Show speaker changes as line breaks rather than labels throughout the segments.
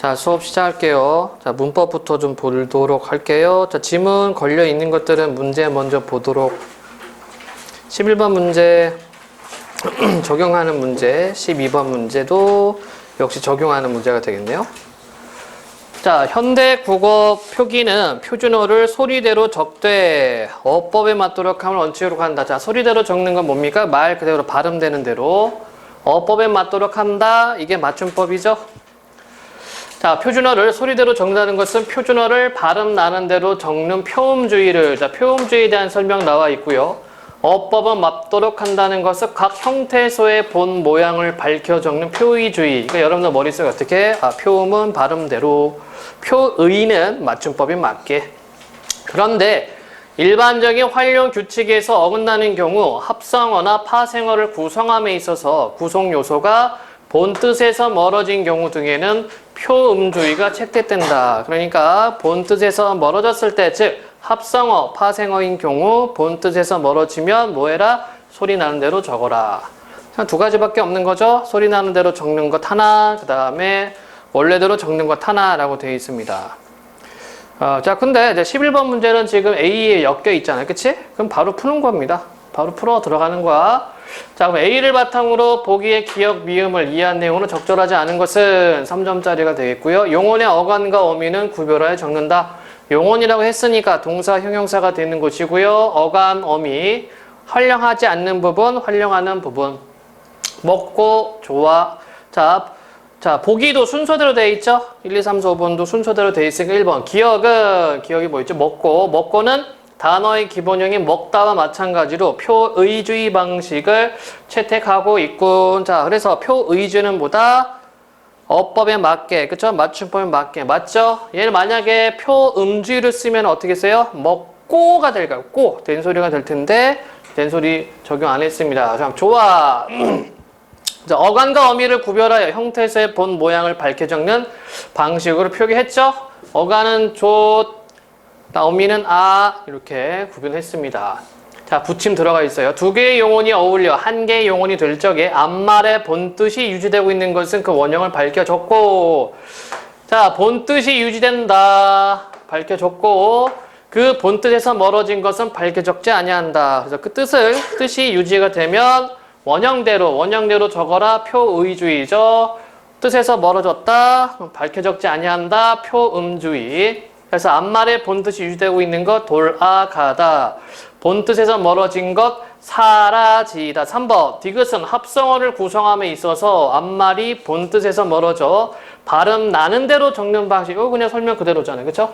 자, 수업 시작할게요. 자, 문법부터 좀 보도록 할게요. 자, 지문 걸려 있는 것들은 문제 먼저 보도록. 11번 문제 적용하는 문제, 12번 문제도 역시 적용하는 문제가 되겠네요. 자, 현대 국어 표기는 표준어를 소리대로 적되 어법에 맞도록 함을 원칙으로 한다. 자, 소리대로 적는 건 뭡니까? 말 그대로 발음되는 대로 어법에 맞도록 한다. 이게 맞춤법이죠. 자, 표준어를 소리대로 적는다는 것은 표준어를 발음 나는 대로 적는 표음주의를 자, 표음주의에 대한 설명 나와 있고요. 어법은 맞도록 한다는 것은 각 형태소의 본 모양을 밝혀 적는 표의주의. 그러니까 여러분들 머릿속에 어떻게 아, 표음은 발음대로, 표의는 맞춤법에 맞게. 그런데 일반적인 활용 규칙에서 어긋나는 경우 합성어나 파생어를 구성함에 있어서 구성 요소가 본 뜻에서 멀어진 경우 등에는 표음주의가 채택된다. 그러니까 본 뜻에서 멀어졌을 때, 즉 합성어, 파생어인 경우 본 뜻에서 멀어지면 뭐해라? 소리 나는 대로 적어라. 두 가지밖에 없는 거죠. 소리 나는 대로 적는 것 하나, 그 다음에 원래대로 적는 것 하나라고 되어 있습니다. 어, 자, 근데 이제 11번 문제는 지금 A에 엮여 있잖아요. 그치? 그럼 바로 푸는 겁니다. 바로 풀어 들어가는 거야. 자, 그럼 A를 바탕으로 보기의 기억, 미음을 이해한 내용으로 적절하지 않은 것은 3점짜리가 되겠고요. 용언의 어간과 어미는 구별하여 적는다. 용언이라고 했으니까 동사, 형용사가 되는 것이고요. 어간, 어미, 활용하지 않는 부분, 활용하는 부분. 먹고, 좋아. 자, 자, 보기도 순서대로 돼 있죠? 1, 2, 3, 4, 5번도 순서대로 돼 있으니까 1번. 기억은, 기억이 뭐 있죠? 먹고. 먹고는 단어의 기본형인 먹다와 마찬가지로 표의주의 방식을 채택하고 있군. 자, 그래서 표의주는 뭐다? 어법에 맞게, 그쵸? 맞춤법에 맞게. 맞죠? 얘를 만약에 표음주의를 쓰면 어떻게 써요? 먹고가 될 거야. 꼬! 된소리가 될 텐데, 된소리 적용 안 했습니다. 자, 좋아. 자, 어간과 어미를 구별하여 형태에서의 본 모양을 밝혀 적는 방식으로 표기했죠? 어간은 조, 어미는 아 이렇게 구분했습니다. 자, 붙임 들어가 있어요. 두 개의 용언이 어울려 한 개의 용언이 될 적에 앞말의 본뜻이 유지되고 있는 것은 그 원형을 밝혀줬고 자, 본뜻이 유지된다. 밝혀줬고 그 본뜻에서 멀어진 것은 밝혀적지 아니한다. 그래서 그 뜻을 뜻이 유지가 되면 원형대로 원형대로 적어라 표의주의죠. 뜻에서 멀어졌다. 그럼 밝혀적지 아니한다. 표음주의. 그래서 앞말의 본뜻이 유지되고 있는 것 돌아가다. 본뜻에서 멀어진 것 사라지다. 3번 디귿은 합성어를 구성함에 있어서 앞말이 본뜻에서 멀어져 발음 나는 대로 적는 방식. 이거 그냥 설명 그대로잖아요. 그렇죠?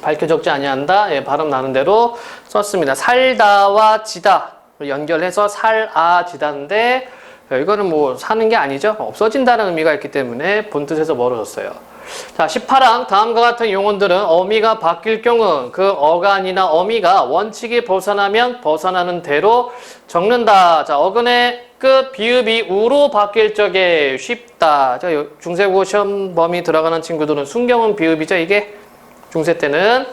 밝혀 적지 아니한다. 예, 발음 나는 대로 썼습니다. 살다와 지다 연결해서 살아지다인데 예, 이거는 뭐 사는 게 아니죠. 없어진다는 의미가 있기 때문에 본뜻에서 멀어졌어요. 자, 18항 다음과 같은 용언들은 어미가 바뀔 경우 그 어간이나 어미가 원칙이 벗어나면 벗어나는 대로 적는다. 자, 어근의 끝 비읍이 우로 바뀔 적에 쉽다. 자, 요 중세국어 시험 범위 들어가는 친구들은 순경은 비읍이죠. 이게 중세 때는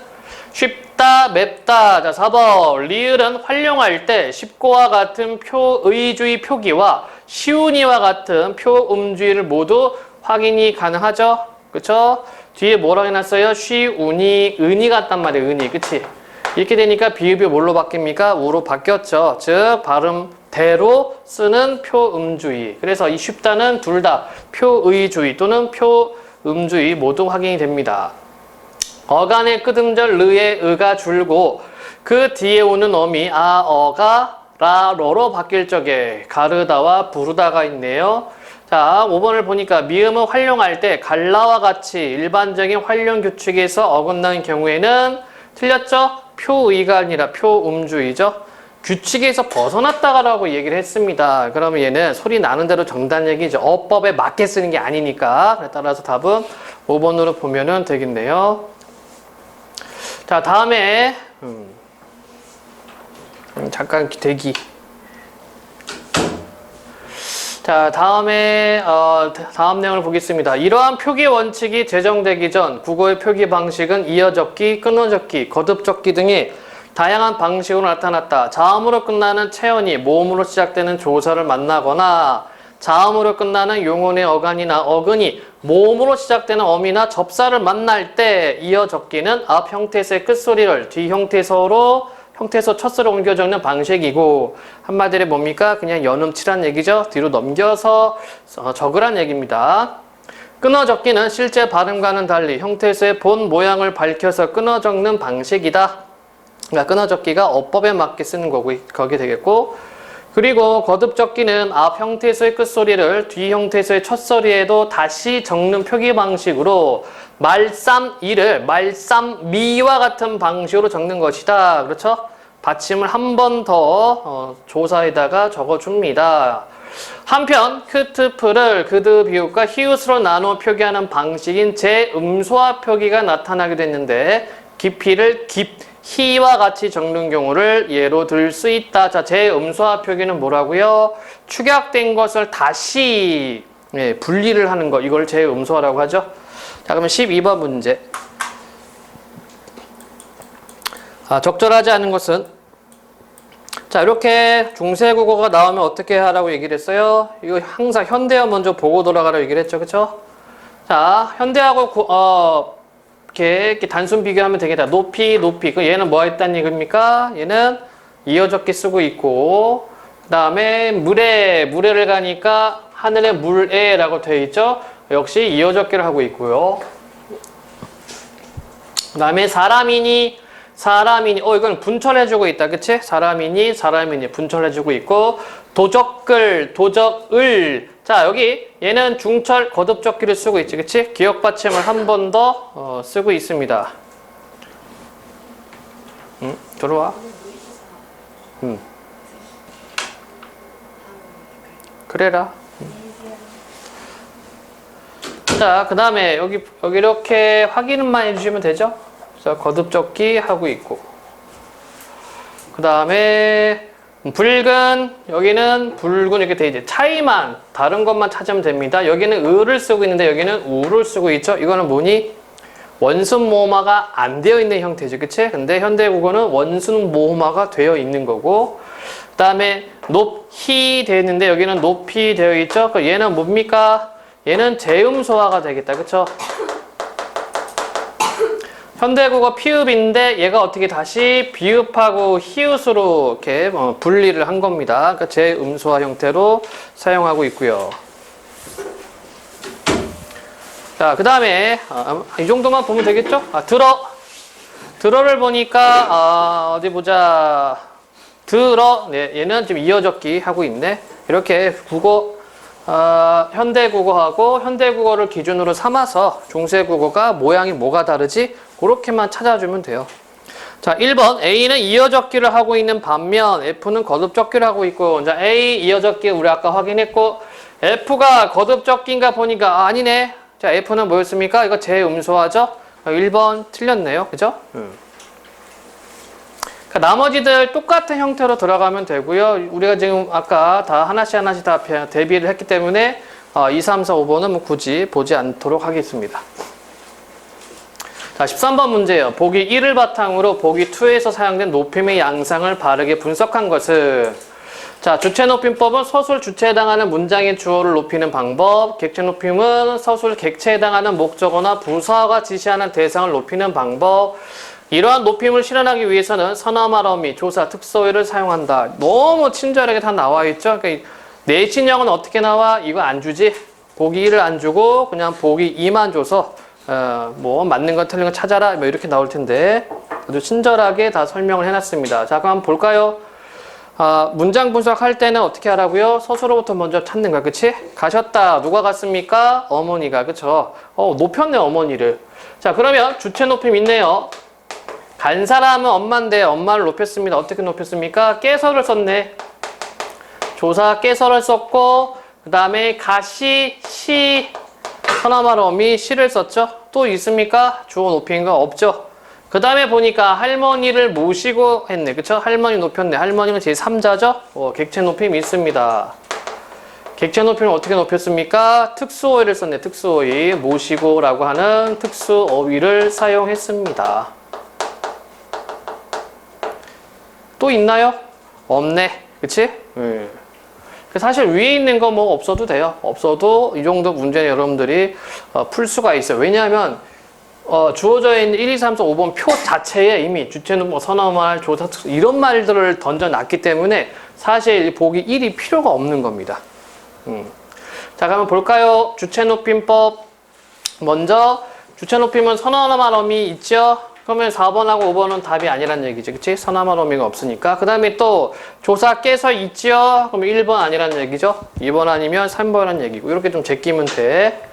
쉽다, 맵다. 자, 4번. 리을은 활용할 때 쉽고와 같은 표의주의 표기와 시운이와 같은 표음주의를 모두 확인이 가능하죠. 그쵸? 뒤에 뭐라고 해놨어요? 쉬 운이, 은이 같단 말이에요. 은이. 그치? 이렇게 되니까 비읍이 뭘로 바뀝니까? 우로 바뀌었죠. 즉, 발음대로 쓰는 표음주의. 그래서 이 쉽다는 둘 다 표의주의 또는 표음주의 모두 확인이 됩니다. 어간의 끄듬절 르의 의가 줄고 그 뒤에 오는 어미 아 어가 라 러로 바뀔 적에 가르다와 부르다가 있네요. 자, 5번을 보니까 미음을 활용할 때 갈라와 같이 일반적인 활용 규칙에서 어긋나는 경우에는 틀렸죠? 표의가 아니라 표음주의죠. 규칙에서 벗어났다라고 얘기를 했습니다. 그러면 얘는 소리 나는 대로 정단 얘기죠. 어법에 맞게 쓰는 게 아니니까. 따라서 답은 5번으로 보면은 되겠네요. 자, 다음에 음, 음, 잠깐 대기. 자, 다음에 어, 다음 내용을 보겠습니다. 이러한 표기 원칙이 제정되기 전 국어의 표기 방식은 이어적기, 끊어적기, 거듭적기 등이 다양한 방식으로 나타났다. 자음으로 끝나는 체언이 모음으로 시작되는 조사를 만나거나 자음으로 끝나는 용언의 어간이나 어근이 모음으로 시작되는 어미나 접사를 만날 때 이어 적기는 앞 형태에서의 끝소리를 뒤 형태서로 형태에서 첫소리 옮겨 적는 방식이고 한마디로 뭡니까? 그냥 연음치란 얘기죠. 뒤로 넘겨서 어, 적으란 얘기입니다. 끊어 적기는 실제 발음과는 달리 형태에서의 본 모양을 밝혀서 끊어 적는 방식이다. 그러니까 끊어 적기가 어법에 맞게 쓰는 거고 거기 되겠고 그리고 거듭 적기는 앞 형태에서의 끝소리를 뒤 형태에서의 첫소리에도 다시 적는 표기 방식으로 말쌈 이를 말쌈 미와 같은 방식으로 적는 것이다. 그렇죠? 받침을 한 번더 어, 조사에다가 적어줍니다. 한편 크트프를 그드 비읍과 히읗으로 나누어 표기하는 방식인 제음소화 표기가 나타나게 됐는데 깊이를 깊 히와 같이 적는 경우를 예로 들 수 있다. 자, 제음소화 표기는 뭐라고요? 축약된 것을 다시 예, 분리를 하는 것. 이걸 제음소화라고 하죠. 자, 그러면 12번 문제. 아, 적절하지 않은 것은 자, 이렇게 중세국어가 나오면 어떻게 하라고 얘기를 했어요? 이거 항상 현대어 먼저 보고 돌아가라고 얘기를 했죠. 그쵸? 자, 현대하고 구- 어, 이렇게, 이렇게 단순 비교하면 되겠다. 높이, 높이. 그 얘는 뭐 했다는 얘기입니까? 얘는 이어적기 쓰고 있고, 그 다음에 물에, 물에를 가니까 하늘에 물에 라고 되어 있죠? 역시 이어적기를 하고 있고요. 그 다음에 사람이니, 사람이니, 어, 이건 분철해주고 있다. 그치? 사람이니, 사람이니 분철해주고 있고, 도적글, 도적을. 자, 여기 얘는 중철 거듭적기를 쓰고 있지. 그치? 기억 받침을 한 번더 어, 쓰고 있습니다. 응? 들어와. 응. 그래라. 응. 자, 그 다음에 여기, 여기 이렇게 확인만 해주시면 되죠? 자, 거듭적기 하고 있고. 그 다음에 붉은 여기는 붉은 이렇게 돼 있지. 차이만 다른 것만 찾으면 됩니다. 여기는 을을 쓰고 있는데 여기는 우를 쓰고 있죠. 이거는 뭐니? 원순 모음화가 안 되어 있는 형태죠. 그치? 근데 현대 국어는 원순 모음화가 되어 있는 거고 그 다음에 높이 되어 있는데 여기는 높이 되어 있죠. 그 얘는 뭡니까? 얘는 제음소화가 되겠다. 그쵸 현대국어 피읍인데 얘가 어떻게 다시 비읍하고 히읗으로 이렇게 어, 분리를 한 겁니다. 그러니까 제음소화 형태로 사용하고 있고요. 자, 그 다음에 이 정도만 보면 되겠죠? 아, 들어. 들어를 보니까 아, 어디 보자. 들어. 네, 얘는 지금 이어적기 하고 있네. 이렇게 국어 어, 현대 국어하고 현대 국어를 기준으로 삼아서 중세 국어가 모양이 뭐가 다르지? 그렇게만 찾아주면 돼요. 자, 1번 A는 이어적기를 하고 있는 반면 F는 거듭적기를 하고 있고 자, A 이어적기 우리 아까 확인했고 F가 거듭적기인가 보니까 아, 아니네. 자, F는 뭐였습니까? 이거 제음소화죠? 1번 틀렸네요. 그죠? 음. 그러니까 나머지들 똑같은 형태로 들어가면 되고요. 우리가 지금 아까 다 하나씩 하나씩 다 대비를 했기 때문에 어, 2, 3, 4, 5번은 뭐 굳이 보지 않도록 하겠습니다. 자, 13번 문제예요. 보기 1을 바탕으로 보기 2에서 사용된 높임의 양상을 바르게 분석한 것은 자, 주체 높임법은 서술 주체에 해당하는 문장의 주어를 높이는 방법. 객체 높임은 서술 객체에 해당하는 목적어나 부사가 지시하는 대상을 높이는 방법. 이러한 높임을 실현하기 위해서는 선어말어미, 조사, 특소어를 사용한다. 너무 친절하게 다 나와 있죠. 그러니까 내신형은 어떻게 나와? 이거 안 주지? 보기 1을 안 주고 그냥 보기 2만 줘서 어, 뭐 맞는 거 틀린 거 찾아라 뭐 이렇게 나올 텐데 아주 친절하게 다 설명을 해놨습니다. 자 그럼 볼까요? 아, 문장 분석할 때는 어떻게 하라고요? 서술어부터 먼저 찾는 거야, 그치? 가셨다. 누가 갔습니까? 어머니가, 그쵸? 어, 높였네, 어머니를. 자, 그러면 주체 높임 있네요. 간 사람은 엄마인데 엄마를 높였습니다. 어떻게 높였습니까? 깨서를 썼네. 조사 깨서를 썼고 그 다음에 가시, 시, 어미 시를 썼죠. 또 있습니까? 주어 높인 거 없죠. 그 다음에 보니까 할머니를 모시고 했네. 그쵸? 할머니 높였네. 할머니는 제3자죠? 어, 객체 높임 있습니다. 객체 높임을 어떻게 높였습니까? 특수어휘를 썼네. 특수어휘. 모시고 라고 하는 특수어휘를 사용했습니다. 또 있나요? 없네. 그치? 음. 그 사실 위에 있는 거 뭐 없어도 돼요. 없어도 이 정도 문제는 여러분들이 어, 풀 수가 있어요. 왜냐하면 어, 주어져 있는 1, 2, 3, 4, 5번 표 자체에 이미 주체는 뭐 선어말, 조사, 이런 말들을 던져놨기 때문에 사실 이 보기 1이 필요가 없는 겁니다. 음. 자, 그러면 볼까요? 주체 높임법. 먼저 주체 높이면 선어말 어미 있죠? 그러면 4번하고 5번은 답이 아니란 얘기지. 그치? 선어말 어미가 없으니까. 그 다음에 또 조사 깨서 있죠? 그럼 1번 아니란 얘기죠? 2번 아니면 3번이란 얘기고. 이렇게 좀 제끼면 돼.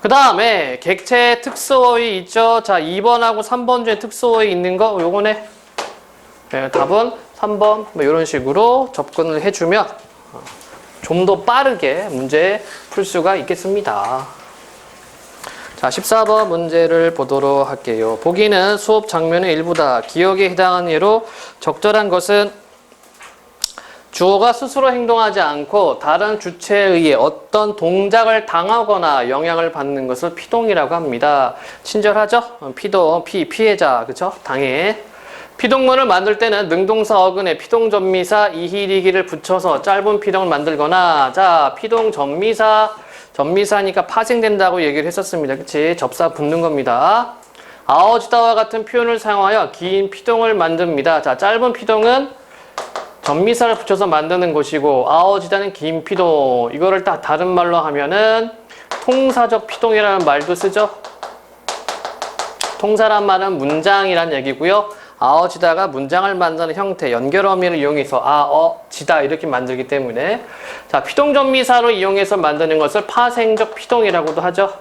그 다음에 객체 특수어휘 있죠? 자, 2번하고 3번 중에 특수어휘 있는 거 요거네. 네, 답은 3번 뭐 이런 식으로 접근을 해주면 좀 더 빠르게 문제 풀 수가 있겠습니다. 자, 14번 문제를 보도록 할게요. 보기는 수업 장면의 일부다. 기억에 해당하는 예로 적절한 것은 주어가 스스로 행동하지 않고 다른 주체에 의해 어떤 동작을 당하거나 영향을 받는 것을 피동이라고 합니다. 친절하죠? 어, 피동, 피, 피해자, 그쵸? 당해. 피동문을 만들 때는 능동사 어근에 피동전미사 이희리기를 붙여서 짧은 피동을 만들거나 자, 피동전미사 전미사니까 파생된다고 얘기를 했었습니다. 그치? 접사 붙는 겁니다. 아어지다와 같은 표현을 사용하여 긴 피동을 만듭니다. 자, 짧은 피동은 전미사를 붙여서 만드는 것이고 아어지다는 긴 피동 이거를 딱 다른 말로 하면은 통사적 피동이라는 말도 쓰죠. 통사란 말은 문장이란 얘기고요. 아어지다가 문장을 만드는 형태, 연결 어미를 이용해서 아어지다 이렇게 만들기 때문에 자 피동전미사로 이용해서 만드는 것을 파생적 피동이라고도 하죠.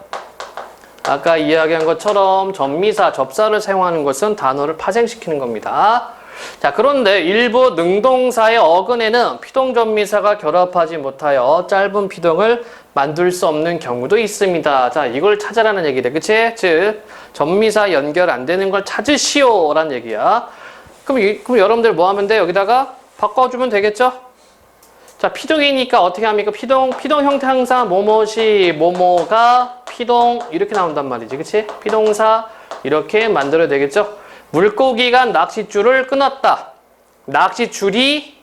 아까 이야기한 것처럼 전미사, 접사를 사용하는 것은 단어를 파생시키는 겁니다. 자, 그런데 일부 능동사의 어근에는 피동전미사가 결합하지 못하여 짧은 피동을 만들 수 없는 경우도 있습니다. 자, 이걸 찾아라는 얘기래. 그치? 즉, 전미사 연결 안 되는 걸 찾으시오. 라는 얘기야. 그럼, 이- 그럼 여러분들 뭐 하면 돼? 여기다가 바꿔주면 되겠죠? 자, 피동이니까 어떻게 합니까? 피동, 피동 형태 항상 뭐뭐시, 뭐뭐가 피동, 이렇게 나온단 말이지. 그치? 피동사, 이렇게 만들어야 되겠죠? 물고기가 낚싯줄을 끊었다. 낚싯줄이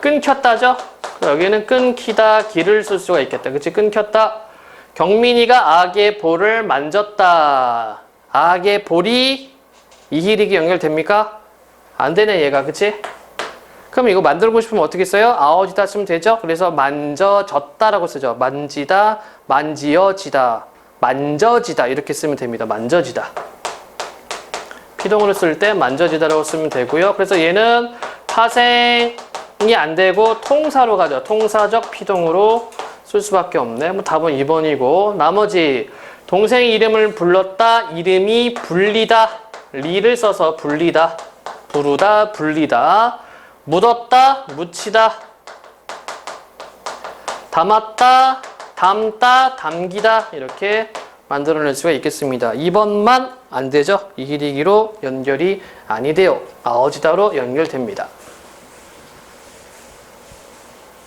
끊겼다죠? 여기는 끊기다, 기를 쓸 수가 있겠다. 그치? 끊겼다. 경민이가 악의 볼을 만졌다. 악의 볼이 이희릭이 연결됩니까? 안 되네, 얘가. 그치? 그럼 이거 만들고 싶으면 어떻게 써요? 아어지다 쓰면 되죠? 그래서 만져졌다라고 쓰죠. 만지다, 만지어지다, 만져지다 이렇게 쓰면 됩니다. 만져지다. 피동으로 쓸 때 만져지다라고 쓰면 되고요. 그래서 얘는 파생이 안 되고 통사로 가죠. 통사적 피동으로 쓸 수밖에 없네. 뭐 답은 2번이고 나머지 동생 이름을 불렀다. 이름이 불리다. 리를 써서 불리다. 부르다, 불리다. 묻었다, 묻히다. 담았다, 담다, 담기다. 이렇게 만들어낼 수가 있겠습니다. 2번만 안 되죠? 이희리기로 연결이 아니 돼요. 아어지다로 연결됩니다.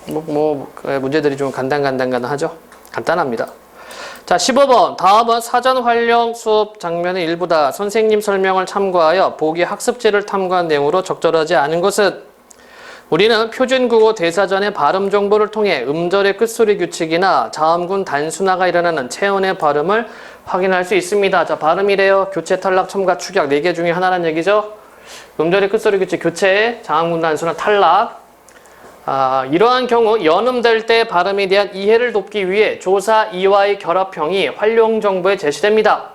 뭐, 뭐그 문제들이 좀 간단간단간하죠? 간단합니다. 자, 15번. 다음은 사전 활용 수업 장면의 일부다. 선생님 설명을 참고하여 보기 학습지를 탐구한 내용으로 적절하지 않은 것은 우리는 표준국어 대사전의 발음 정보를 통해 음절의 끝소리 규칙이나 자음군 단순화가 일어나는 체온의 발음을 확인할 수 있습니다. 자, 발음이래요. 교체, 탈락, 첨가, 축약 4개 중에 하나란 얘기죠. 음절의 끝소리 규칙 교체, 자음군 단순화, 탈락. 아, 이러한 경우 연음될 때 발음에 대한 이해를 돕기 위해 조사 이와의 결합형이 활용 정보에 제시됩니다.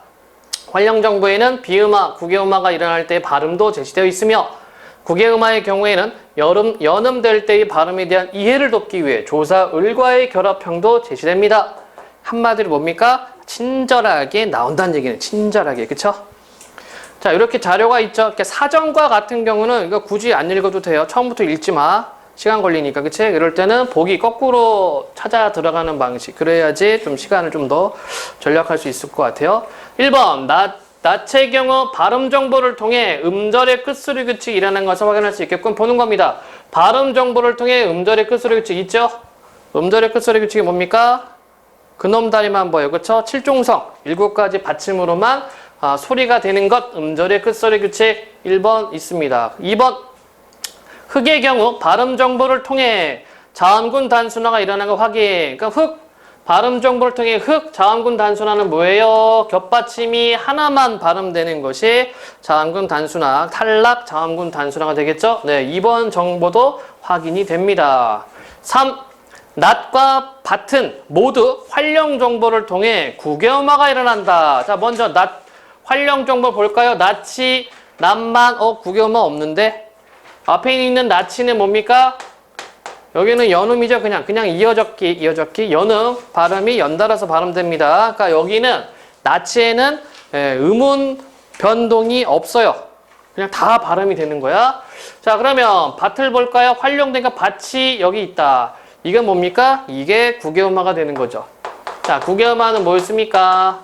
활용 정보에는 비음화, 국외음화가 일어날 때 발음도 제시되어 있으며 국외음화의 경우에는 여름, 연음 될 때의 발음에 대한 이해를 돕기 위해 조사 을과의 결합형도 제시됩니다. 한마디로 뭡니까? 친절하게 나온다는 얘기는 친절하게 그쵸? 자 이렇게 자료가 있죠. 이렇게 사전과 같은 경우는 이거 굳이 안 읽어도 돼요. 처음부터 읽지 마. 시간 걸리니까 그치? 이럴 때는 보기 거꾸로 찾아 들어가는 방식 그래야지 좀 시간을 좀더 절약할 수 있을 것 같아요. 1번 나 낯의 경우 발음 정보를 통해 음절의 끝소리 규칙이 일어나는 것을 확인할 수 있게끔 보는 겁니다. 발음 정보를 통해 음절의 끝소리 규칙 있죠? 음절의 끝소리 규칙이 뭡니까? 그놈 다리만 보여. 그쵸? 칠종성. 일곱 가지 받침으로만 아, 소리가 되는 것. 음절의 끝소리 규칙 1번 있습니다. 2번. 흑의 경우 발음 정보를 통해 자음군 단순화가 일어난 거 확인. 그러니까 흑 발음 정보를 통해 흑 자음군 단순화는 뭐예요? 겹받침이 하나만 발음되는 것이 자음군 단순화, 탈락 자음군 단순화가 되겠죠? 네, 이번 정보도 확인이 됩니다. 3. 낫과 밭은 모두 활용 정보를 통해 국외음화가 일어난다. 자, 먼저 낫 활용 정보 볼까요? 낫이 낫만 어 국외음화 없는데 앞에 있는 낫이는 뭡니까? 여기는 연음이죠. 그냥 그냥 이어적기 이어적기 연음 발음이 연달아서 발음됩니다. 그러니까 여기는 나치에는 예, 음운 변동이 없어요. 그냥 다 발음이 되는 거야. 자 그러면 밭을 볼까요? 활용되니까 밭이 여기 있다. 이건 뭡니까? 이게 국외음화가 되는 거죠. 자 국외음화는 뭐였습니까?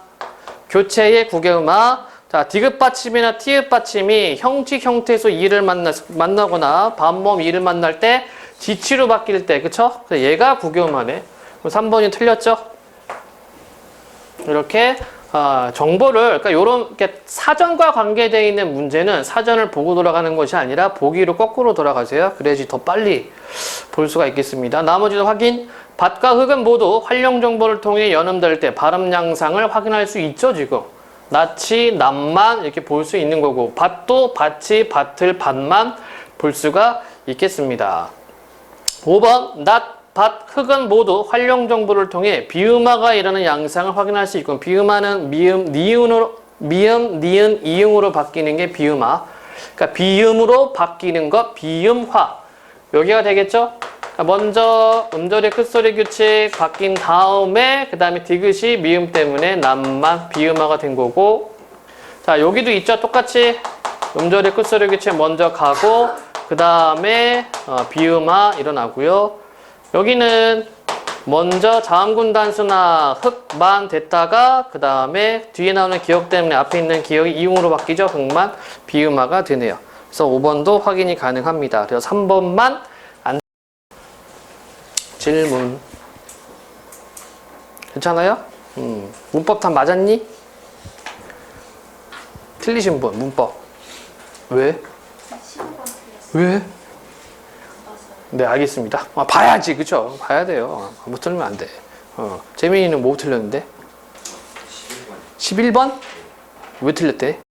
교체의 국외음화. 자, 디귿 받침이나 티읕 받침이 형식 형태에서 이를 만나, 만나거나 반모음 이를 만날 때 지치로 바뀔 때, 그쵸? 얘가 국외음화네. 그럼 3번이 틀렸죠? 이렇게 아, 정보를 그러니까 이렇게 사전과 관계되어 있는 문제는 사전을 보고 돌아가는 것이 아니라 보기로 거꾸로 돌아가세요. 그래야지 더 빨리 볼 수가 있겠습니다. 나머지도 확인. 밭과 흙은 모두 활용 정보를 통해 연음될 때 발음 양상을 확인할 수 있죠, 지금. 낫이, 낫만 이렇게 볼 수 있는 거고 밭도 밭이, 밭을, 밭만 볼 수가 있겠습니다. 5번 낫, 밭, 흙은 모두 활용 정보를 통해 비음화가 일어나는 양상을 확인할 수 있고 비음화는 미음, 니은으로 미음, 니은, 이응으로 바뀌는 게 비음화. 그러니까 비음으로 바뀌는 것 비음화. 여기가 되겠죠? 먼저 음절의 끝소리 규칙 바뀐 다음에 그 다음에 디귿이 미음 때문에 남만 비음화가 된 거고 자 여기도 있죠 똑같이 음절의 끝소리 규칙 먼저 가고 그 다음에 어, 비음화 일어나고요 여기는 먼저 자음군 단수나 흑만 됐다가 그 다음에 뒤에 나오는 기억 때문에 앞에 있는 기억이 이응으로 바뀌죠 흑만 비음화가 되네요 그래서 5번도 확인이 가능합니다 그래서 3번만 질문. 괜찮아요? 음, 문법 다 맞았니? 틀리신 분, 문법. 왜? 왜? 네, 알겠습니다. 아, 봐야지, 그쵸? 봐야 돼요. 아, 못 틀리면 안 돼. 어, 재민이는 뭐 틀렸는데? 11번? 왜 틀렸대?